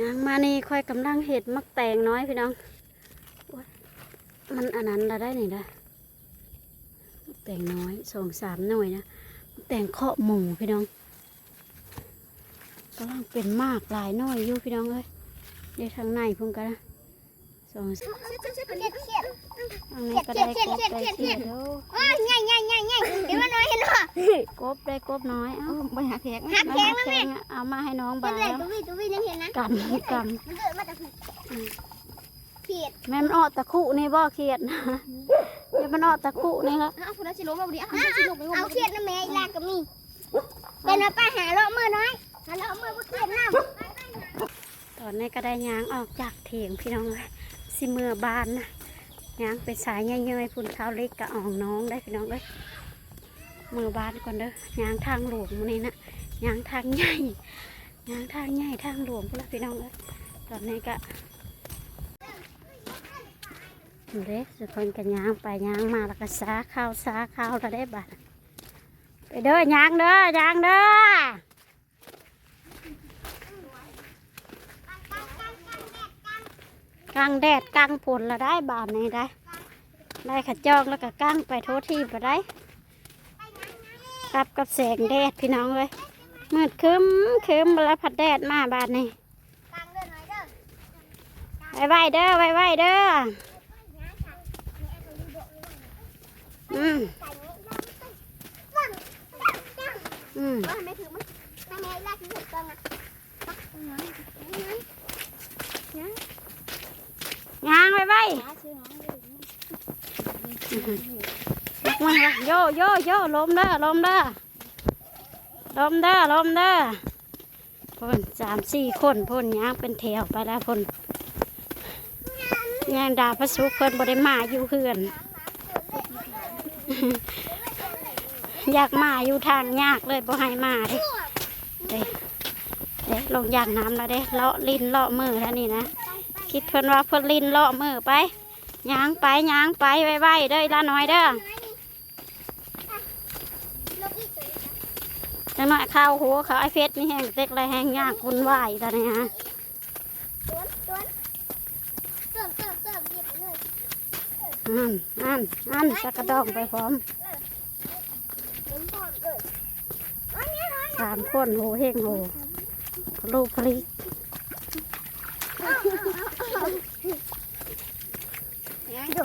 ยางมานี่ค่อยกำลังเห็ดมักแตงน้อยพี่น้อง มันอันนั้นเราได้นี่นะมักแตงน้อยสองสามหน่วยนะ แตงเคาะหมูพี่น้องกำลังเป็นมากหลายหน่อยอยู่พี่น้องเอ้ยเดี๋ยวทางในพุ่งกันนะ สองสามเครียดเครียดทางนี้ก็ไดกบเครียดเครียดเดเครีเขียดดโอ้โอ้ยง่ายง่ายง่ายง่ายเดี๋ยวมันน้อยเห็นหรอกบได้กบน้อยเอ้าไปหาแขกหักแข็งมาแล้วแข็แม่เอามาให้น้องเป็บานไรแล้วตัววิ่งตัววิ่งยังเห็นนะกำกำมันเกิดมาจากเครียดแม่มันออกตะคุนี่บ่เขียดนะเดี๋ยวมันออกตะคุนี่ละอ้าคุณน่าสิลงมาบ่ดีอ้าวเอาสิลงไปเอาเครียดนะแม่อีลากับมีเป็นมาป้าหาเลาะมือน้อยหาเลาะมือบ่เครียดน้ำตอนนี้ก็ได้ยางออกจากเถียงพี่น้องเลย สิเมื่อบานนะยางเป็นสายเงยๆพุ่นข้าวเล็กกะอ่องน้องได้พี่น้องเลยเมื่อบานก่อนเด้อยางทางหลวงนี้นะยางทางใหญ่ยางทางใหญ่ทางหลวงพุ่นละพี่น้องเลยตอนนี้ก็เด็กสุกคนกันยางไปยางมาแล้วก็สาข้าวสาข้าวแล้วได้บาดไปเด้อยางเด้อยางเด้อ กลางแดดกลางฝนละได้บานนี้ได้ ได้ขจองแล้วก็กลางไปโทษทีไปได้กับกับแสงแดดพี่น้องเลยมืดครึ้มครึ้มแล้วพัดแดดมาบานนี้กลางเดินหน่อยเด้อไว้ไว้เด้อไว้ไว้เด้ออืมอืม งอะยางไว้ไว้ชื่อน้องมาโยโยโยลมเด้อลมเด้อลมเด้อลมเด้อพ่นสามสี่คนพ่นยางเป็นแถวไปแล้วพ่นยางดาพระสุขเพิ่นบ่ได้มาอยู่เพื่อน อยากมาอยู่ทางยากเลยบ่ให้มาเด้เด้เด้ลงยางน้ำแล้วเด้เลาะลิ้นเลาะมือแล้วนี่นะ คิดเพิ่นว่าเพิ่นลินเลาะมือไปยางไปยางไปไว้ๆเด้อละน้อยเด้อจังหน่อยข้าวหัวเขาไอเพชรนี่แห้งเต็กไรแห้งยากคุณไหวตอนนี้ฮะอันอันอันจะกระดองไปพร้อมผมพร้อมเลยอันนี้น้อยสามคนโหเฮงโหลูกพลิก นะดู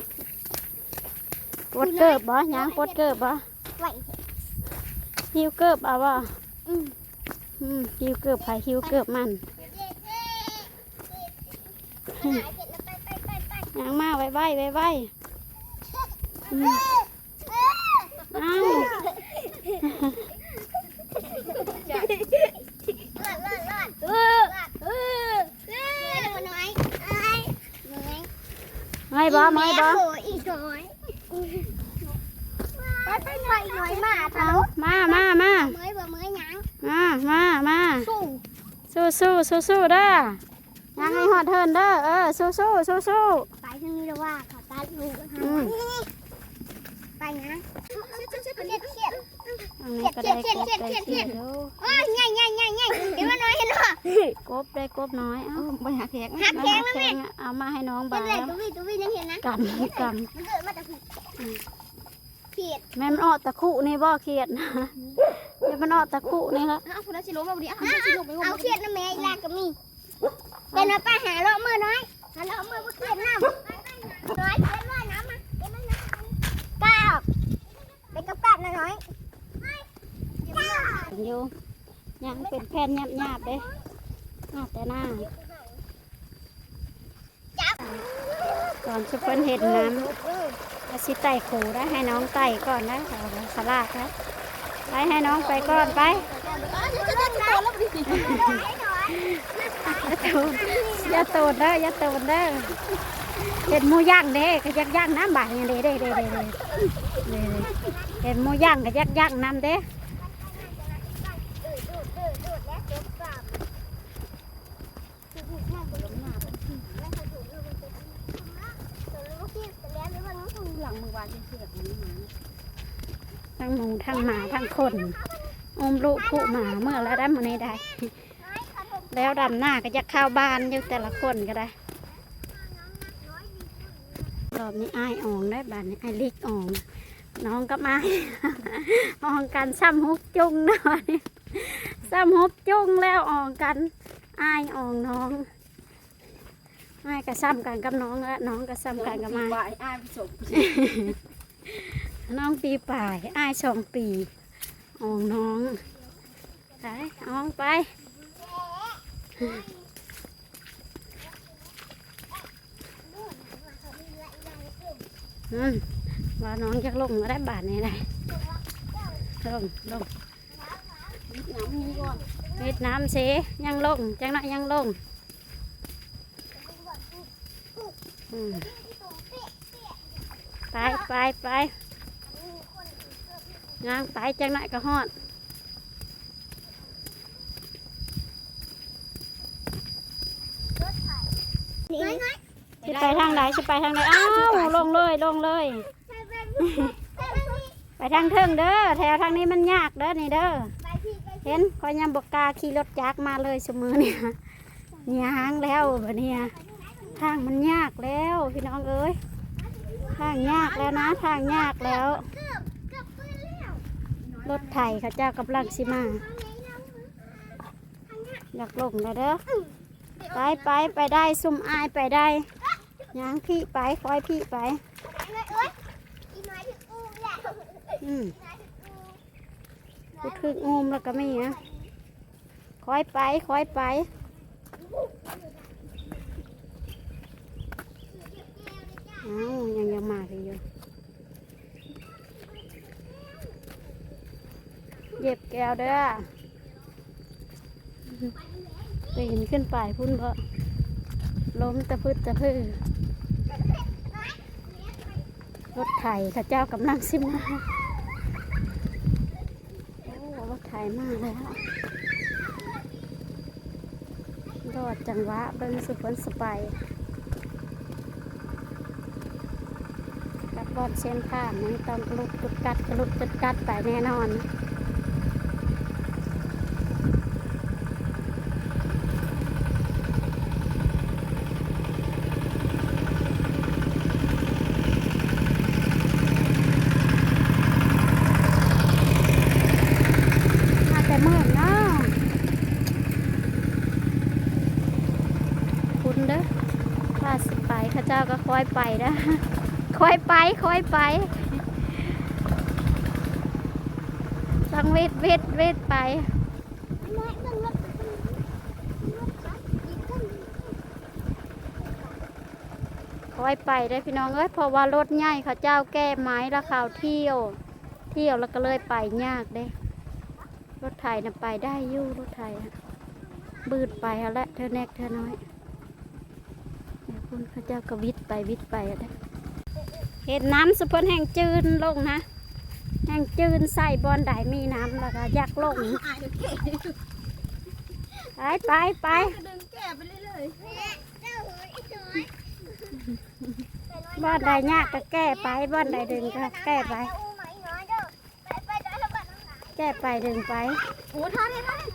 ปวดเกิบบ่ยางปวดเกิบบ่ไหวหิวเกิบเอาบ่อืมอืมหิวเกิบไผหิวเกิบมันเย้เย้เย้ไปไปไปไปยางมาไว้ไว้ไว้ไว้อืมเอ้ารอดรอดรอดเออเออเออมันน้อยไอ้น้อย ไม่ บ่ไม่บ่โอ้อีกน้อยไปไปไปน้อยมาทะเอาลุมามามาเมื่อยบ่เมื่อยหยังมามามาสู้สู้สู้สู้สู้เด้อยางให้หอดเทินเด้อเออสู้สู้สู้สู้ ไปทางนี้แล้วว่าเขาตาลูก อืม ไป อันนี้ก็ได้กบได้เครียดเครีเขียนโอ้ยง่ายง่ายง่ายง่ายเดี๋ยวมันน้อยเห็นหรอกบได้กบน้อยเอ้าไปหาแขกหักแข็งแล้วแม่เอามาให้น้องเป็บานไรแล้วตัววิ่งตัววิ่งยังเห็นนะกำกมันเกิดมาจากเขียดแม่มันออกตะคุนี่บ่เขียดนะเดี๋ยวมันออกตะคุนี่ละอ้าคุณน่าสิลงมาบ่ดีเอาสิลงไปเอาเครียดนะแม่อีลากับมีเป็นมาป้าหาเลาะมือน้อยหาเลาะมือบ่เครียดน้ำน้อยเครียดว่าน้ำมาเดี๋ยวมันน้ำก้าวไปกับกับนะน้อย อยู่ยังเป็นแผ่นหยาบๆเด้มาแต่หน้าจับก่อนจะเพิ่นเห็ดน้ำอาสิไต่ขู่ได้ให้น้องไต่ก่อนนะเอาสลากนะไปให้น้องไปก่อนไปอย่าตดอย่าโตดเด้ออย่าโตดเด้อเห็ดหมูย่างเด้ก็ยักย่างน้ำบาดอย่างเด้เด้เด้เด้เด้เห็ดหมูย่างก็ยักย่างน้ำเด้ หลังมือวานเสือกมันมาทั้งหมูทั้งหมาทั้งคนอมลูกผู้หมาเมื่อแล้วได้มื้อนี้ได้ แล้วดำหน้าก็จะเข้าบ้านอยู่แต่ละคนก็ได้รอบนี้ไอ้อ่องได้บ้านนี้ไอ้ลิกอ่องน้องกับไม้อ่องกันซ้ำฮุบจุ้งนะวันนี้ซ้ำฮุบจุ้งแล้วอ่องกันไอ้อ่องน้อง อ้ายก็ซ้ำกันกับน้องแล้วน้องก็ซ้ำกันกับไม้วายอ้ายผสมน้องปีป่ายอ้ายสองปีอ่องน้องไปอ่องไป อืมว่าน้องจะลงมาได้บาทนี้ได้ลงลงน้ำนี้ก่อนเวีดน้ำเสยังลงจังหน่อยยังลงอืม ไปไปไปงางไปจังหนก็ฮอดสิไปทางไหนสิไปทางไหนอ้าวลงเลยลงเลย ไปทางเทิงเด้อแถวทางนี้มันยากเด้อนี่เด้อเห็นคอยยำบกกาขี่รถจักรมาเลยเสมอเนี่ยยางแล้วแบบเนี้ย ทางมันยากแล้วพี่น้องเอ้ยทางยากแล้วนะทางยากแล้ว รถไถเขาเจ้ากำลังสิมาอยากลงแล้วเด้อไปไปไปได้ซุ่มอายไปได้ยางพี่ไปคอยพี่ไปอืมกูถึกงูมแล้วก็ไม่นะคอยไปคอยไป อ้าวยังยังมากันอยู่เย็บแก้วเด้อปีนขึ้นไปพุ่นก็ล้มตะพึดตะพือรถไถข้าเจ้ากำลังสิมาโอ้รถไถมากแล้วรอดจังหวะเบิ้งสุพนสไปกั บอลเส้นผ่านมันต้องกลุกจุดกัดกลุกจุดกัดไปแน่นอนมาแต่เมื่อเนาะคุณเด้อว่าสิไปข้าเจ้าก็คอยไปนะ คอยไปคอยไปต้องเวทเวทเวทไปน้อยต้องรถรถขับอีกขึ้นคอยไปได้พี่น้องเอ้ยเพราะว่ารถใหญ่เขาเจ้าแก้ไม้แล้วข่าวเที่ยว เที่ยวแล้วก็เลยไปยากเด้ รถไถน่ะไปได้ยู่รถไถอะบืดไปเอาละเธอแนกเธอน้อยคุณเขาเจ้าก็วิทย์ไปวิทย์ไปอะเด้ เห็นน้ำสุพนแห่งจืนลงนะแห่งจืนใส่บอลไดมีน้ำแล้วก็ยักลงอ้ายก็แก่ไปไปไปก็ดึงแก่ไปเรื่อยแม่เจ้าเฮ้ยน้อยบอลใดยากก็แก้ไปบอลใดดึงก็แก้ไปอู้ไหมน้อยเด้อไปไปเด้อแล้วบัดน้ำหลายแก้ไปดึงไปๆโอ้ท่านี่ท่านี่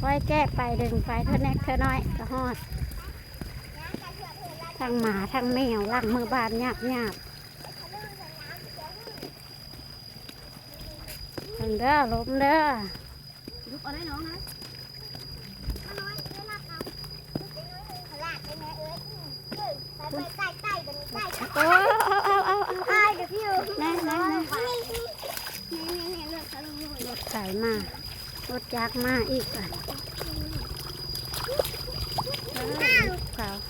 คอยแก้ไปดึงไปเธอแนกเธอน้อยก็ฮอด ทั้งหมาทั้งแมวล่างมือบานหยาบหยาบถึงเด้อล้มเด้อลุกเอาได้น้องนะน้อยเวลาเขาขลาดไปแม่เอ้ยไปไปใต้ใต้กันใต้โอ้เอาเอาเอาเอาใต้เดี๋ยวพี่อยู่แน่แน่แน่นี่นี่นี่นี่เลือกเขาลงเลยรถไถมารถจักรมาอีกอะเออเขาค่ะค่ะเขาเ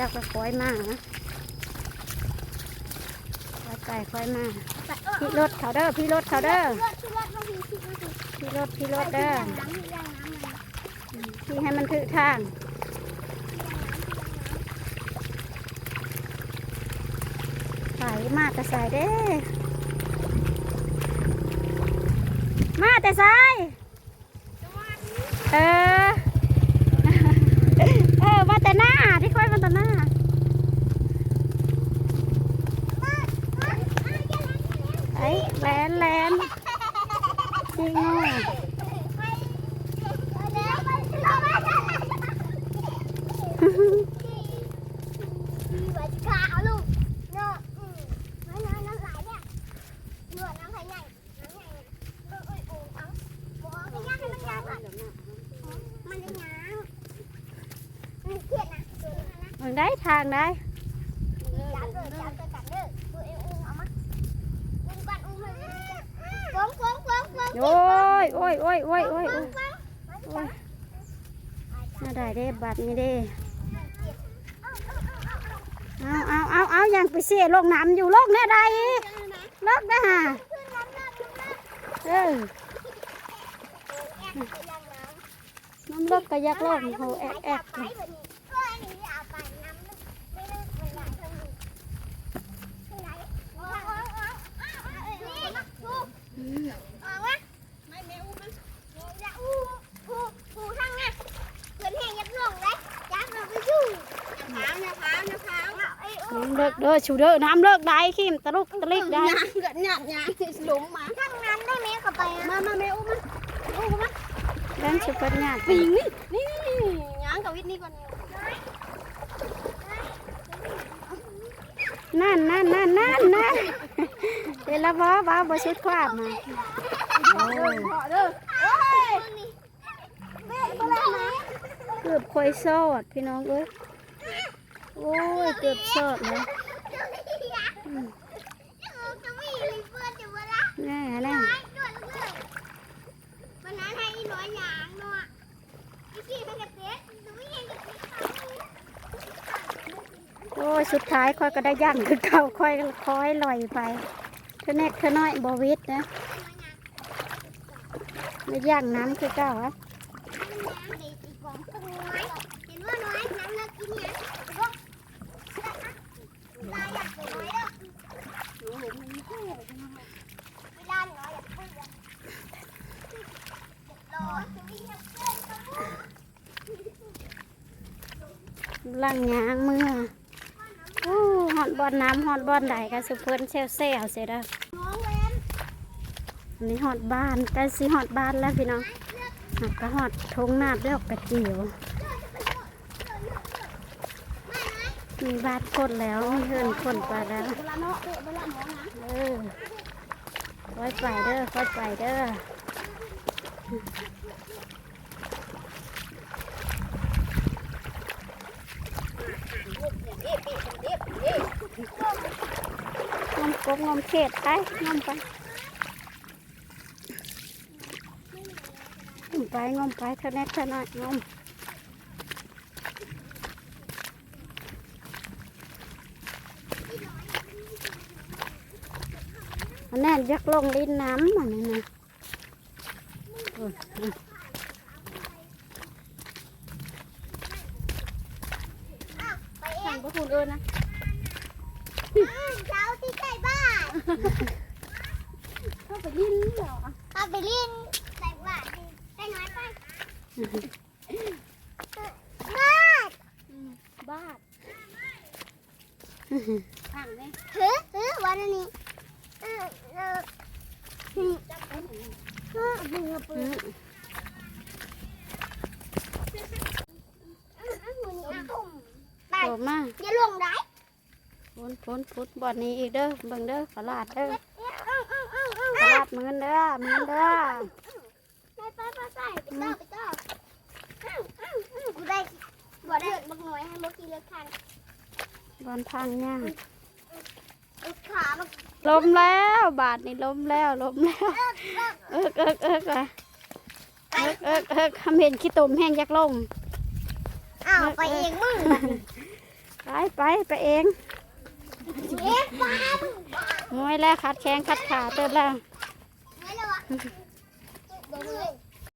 จ้าก็คอยมากนะคอยไปคอยมากพี่รถเขาเด้อพี่รถเขาเด้อพี่รถพี่รถเด้อพี่ให้มันถือทางไปมาแต่สายเด้มาแต่สายเอออมาแต่หน้าที่ ค่อยมาแต่หน้าไอ้แลนแลนจริงอะางได้ทางได้จับเลยจับเลยจับเลยดูเอ็งอุ้งเอามาอุ้งก่อนอุ้งให้ดูดิจ้ะฟงฟงฟงโอ้ยโอ้ยโอ้ยโอ้ยโอ้ยโอ้ยโอ้ยน่าได้เด้บัตรนี้เด้เอาเอาเอาเอายังไปเสียลงน้ำอยู่โลกแน่ใดโลกนะฮะเออน้ำโลกก็ยักโลกโหแอกแอกนี่ ไม่แม่อุ้มมัน น้ำ น้ำน้ำน้ำน้ น้ำ เลิกเด้อชูเด้อน้ำเลิกได้ขี้มตะลุกตะลิกำได้ยางเกิดหยาดยางหลุมมาข้างนั้นได้ไหมเข้าไปมามาแม่อุ้มมันอุ้มมันเล่นสุดเป็นงานปิงนี่นี่นี่ยางกับวิทย์นี่ก่อนนั่นนั่นนั่นนั่นนั่นเดี๋ยวละบ่บ่บ่ชุดความมาโอ้ยเพาะเด้อโอ้ยแม่ก็แล้วนะเกือบคอยโซดพี่น้องเอ้ยโอ้ยเกือบโซดนะแน่แน่ วันนั้นให้ร้อยยางเนาะพี่กี้เป็นกระเต๊ะหนูไม่เห็นกระเต๊ะ โอ้ยสุดท้ายค่อยก็ได้ย่างคือเก่าค่อยค่อยลอยไปเธอแนกเธอน้อยบวิดนะไม่ย่างน้ำคือเก่าอะเว่าน้อยอย่าอยากไปน้อยเด้อเลยอยากรอจะวิ่งเพื่อนก็พูด ล่างยางมือโอ้หอดบอลน้ำหอดบอลใดกันสุเพิ่นเซลเซลเสร็จแล้วอันนี้หอดบ้านกล้สิหอดบ้านแล้วพี่น้องหักก็หอดทงนาดแล้วกระจิ๋วมีบ้านคนแล้วมีเฮือนคนไปแล้วเวลาเนาะเวลาหมอนะเออค่อยไปเด้อค่อยไปเด้อ ง้มกบง้มเขตไปง้มไปง้มไปง้มไปเท่านี้เท่าน้อยง้มอันนั้นยักลงลิ้นน้ำอันนี้นะโอ้ย ไป เอิญนะเช้าที่ใกล้บ้านเข้าไปยินเหรอเอาไปเล่นใส่บ้านได้น้อยไปบ้านบ้าข้างนี่ถือถือวันนี้เออเอออืมเออเอา ปืนไปโตมาอย่าลงได้พุนพุนพุนบอดนี้อีกเด้อเบิ่งเด้อขลาดเด้อเอาเอาเอาเอาขลาดมือนเด้อมือนเด้อไปไปไปไปไปต่อไปต่อเอาเอาเอากูได้บ่ได้บักหน่อยให้เมื่อกี้เลือกคันบอลทางย่างเอาขามาล้มแล้วบาทนี่ล้มแล้วล้มแล้วเอิกเอิกเอิกเลยเอิกเอิกเอิกคำเห็นขี้ตุ่มแห้งยักลงอ้าวไปเองมึง ไปไปไปเองเอ๊ะป้ามึงวยแล้วคัดแข้งคัดขาเติมแล้ว